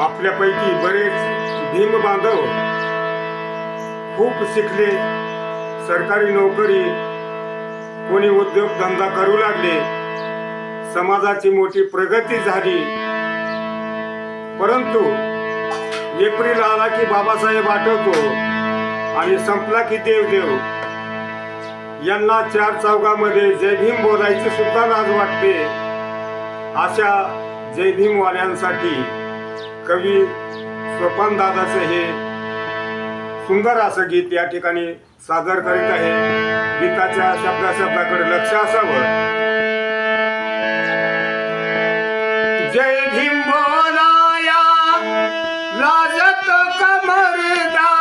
आपल्यापैकी बरेच भीम बांधव खूप शिकले. सरकारी नोकरी कोणी उद्योगधंदा करू लागले. समाजाची मोठी प्रगती झाली. परंतु एप्रिल आला की बाबासाहेब आठवतो आणि संपला की देवदेव. यांना चार चौघामध्ये जय भीम बोलायची सुद्धा लाज वाटते. अशा जय भीमवाल्यांसाठी कवी स्वपन दादाचं हे सुंदर असं गीत या ठिकाणी सादर करीत आहे. गीताच्या शब्दा शब्दाकडे लक्ष असावं. जय भीम बोलाया लाजत कमरदा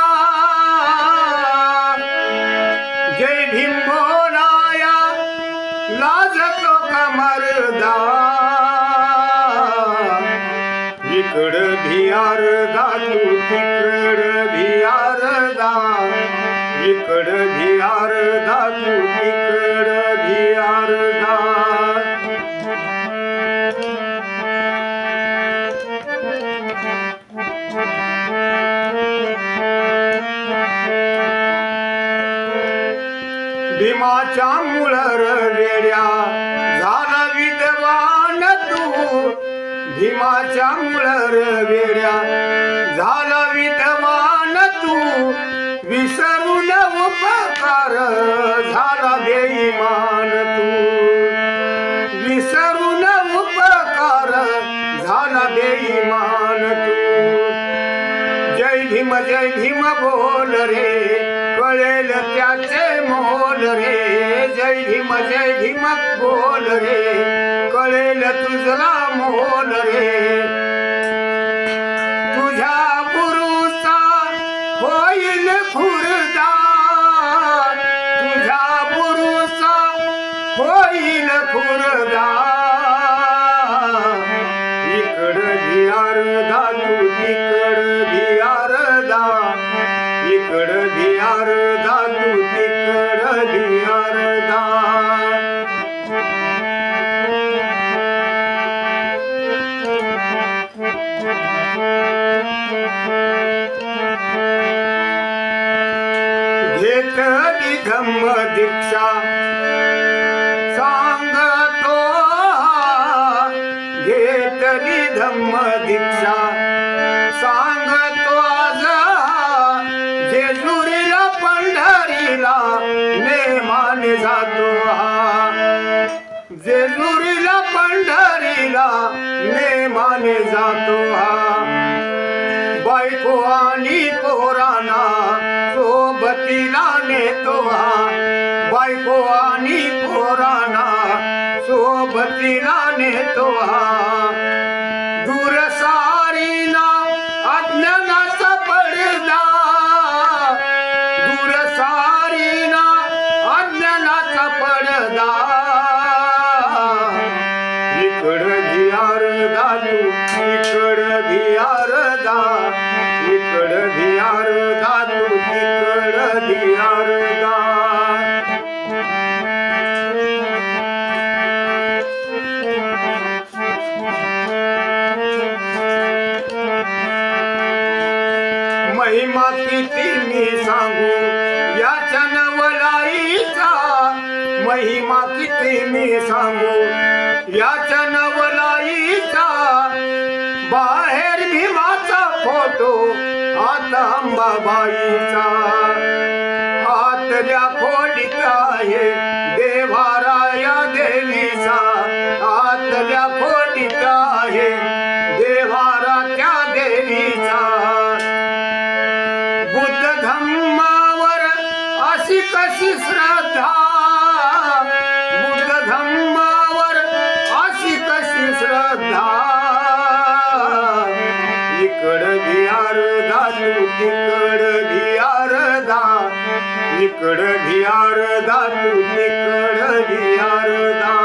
इकड भियार दा तू तिकड भियार दा भीमाच्या मुळर रेड्या झाला विद्वान तू. भीमाच्या मुळर वेड्या रे कळेल त्याचे मोल रे. जय भीम जय भीम बोल रे. कळेल तुझला मोल रे. धम्म दीक्षा सांगतो घेतली धम्म दीक्षा सांगतो आज जेजुरीला पंढरीला नेमान जातो हा जेजुरीला पंढरीला नेमान जातो हा बायको आणि पोराना इकड भियारदा तू इकड भियारदा इकड भियारदा तू इकड भियारदा महिमा किती मी सांगू याच्या नवलाईचा महिमा किती मी सांगू याच्या नवलाईचा बाहेर भीमाचा फोटो आता अंबाबाईचा. आतल्या खोलीत आहे. इकड भियारदा तू तिकड भियारदा इकड भियारदा तू तिकड भियारदा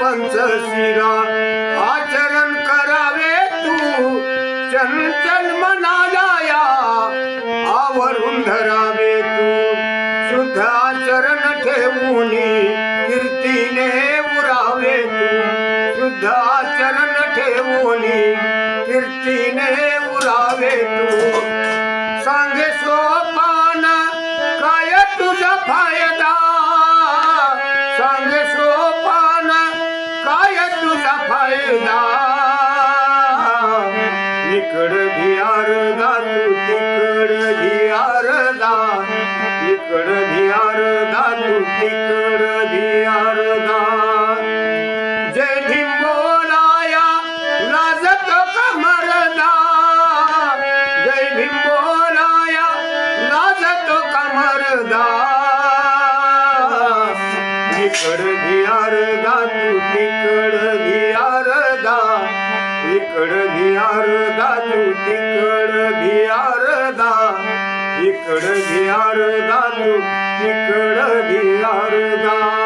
पंच शिरा आचरण करावे तू. चंचल मना मुनी कीर्तीने उरावे तू. शुद्ध आचरण ठेवून कीर्तीने उरावे तू. सांगे सोपान काय तुझा फायदा? सांगे सोपान काय तुझा फायदा? इकड धियारदा तू तिकड धियारदा इकड धियारदा इकडली अर्धा तू तिकडली इकड इकडली अर्धा तू तिकडली इकड इकडली अर्धा तू तिकडली अर्धा